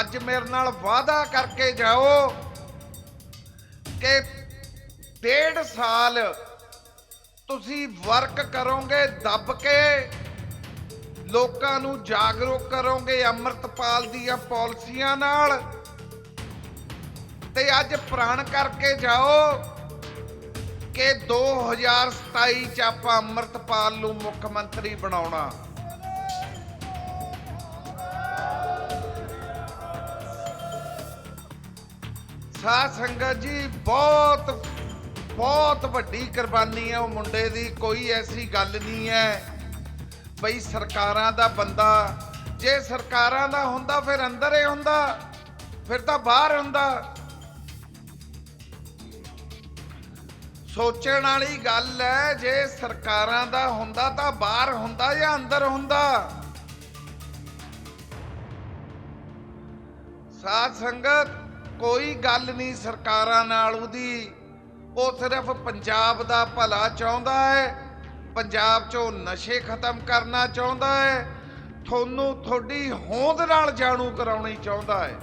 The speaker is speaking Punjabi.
ਅੱਜ ਮੇਰੇ ਨਾਲ ਵਾਅਦਾ ਕਰਕੇ ਜਾਓ ਕਿ ਡੇਢ ਸਾਲ ਤੁਸੀਂ ਵਰਕ ਕਰੋਗੇ, ਦੱਬ ਕੇ ਲੋਕਾਂ ਨੂੰ ਜਾਗਰੂਕ ਕਰੋਗੇ ਅੰਮ੍ਰਿਤਪਾਲ ਦੀਆਂ ਪਾਲਿਸੀਆਂ ਨਾਲ। ਤੇ ਅੱਜ ਪ੍ਰਣ ਕਰਕੇ ਜਾਓ ਕਿ 2027 ਚ ਆਪਾਂ ਅੰਮ੍ਰਿਤਪਾਲ ਨੂੰ ਮੁੱਖ ਮੰਤਰੀ ਬਣਾਉਣਾ। ਸਾਧ ਸੰਗਤ ਜੀ, ਬਹੁਤ ਬਹੁਤ ਵੱਡੀ ਕੁਰਬਾਨੀ ਹੈ। ਉਹ ਮੁੰਡੇ ਦੀ ਕੋਈ ਐਸੀ ਗੱਲ ਨਹੀਂ ਹੈ ਬਈ ਸਰਕਾਰਾਂ ਦਾ ਬੰਦਾ, ਜੇ ਸਰਕਾਰਾਂ ਦਾ ਹੁੰਦਾ ਫਿਰ ਅੰਦਰ ਹੀ ਹੁੰਦਾ, ਫਿਰ ਤਾਂ ਬਾਹਰ ਹੁੰਦਾ। ਸੋਚਣ ਵਾਲੀ ਗੱਲ ਹੈ, ਜੇ ਸਰਕਾਰਾਂ ਦਾ ਹੁੰਦਾ ਤਾਂ ਬਾਹਰ ਹੁੰਦਾ ਜਾਂ ਅੰਦਰ ਹੁੰਦਾ। ਸਾਧ ਸੰਗਤ ਕੋਈ ਗੱਲ ਨਹੀਂ ਸਰਕਾਰਾਂ ਨਾਲ ਉਹਦੀ। ਉਹ ਸਿਰਫ ਪੰਜਾਬ ਦਾ ਭਲਾ ਚਾਹੁੰਦਾ ਹੈ। ਪੰਜਾਬ 'ਚੋਂ ਨਸ਼ੇ ਖਤਮ ਕਰਨਾ ਚਾਹੁੰਦਾ ਹੈ। ਤੁਹਾਨੂੰ ਤੁਹਾਡੀ ਹੋਂਦ ਨਾਲ ਜਾਣੂ ਕਰਾਉਣੀ ਚਾਹੁੰਦਾ ਹੈ।